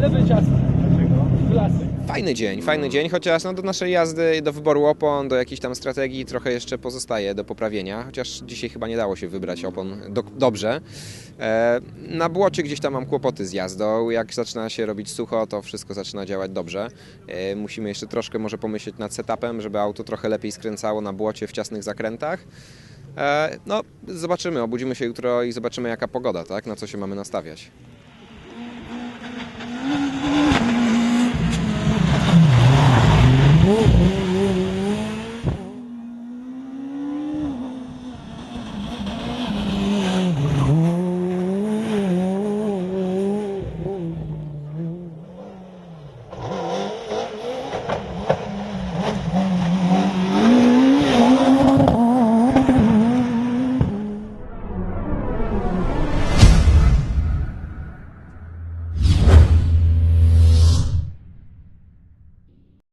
Lewy Fajny dzień, fajny dzień, chociaż no, do naszej jazdy, do wyboru opon, do jakiejś tam strategii trochę jeszcze pozostaje do poprawienia, chociaż dzisiaj chyba nie dało się wybrać opon do, dobrze. E, na błocie gdzieś tam mam kłopoty z jazdą, jak zaczyna się robić sucho, to wszystko zaczyna działać dobrze. E, musimy jeszcze troszkę może pomyśleć nad setupem, żeby auto trochę lepiej skręcało na błocie w ciasnych zakrętach. E, no, zobaczymy, obudzimy się jutro i zobaczymy jaka pogoda, tak, na co się mamy nastawiać.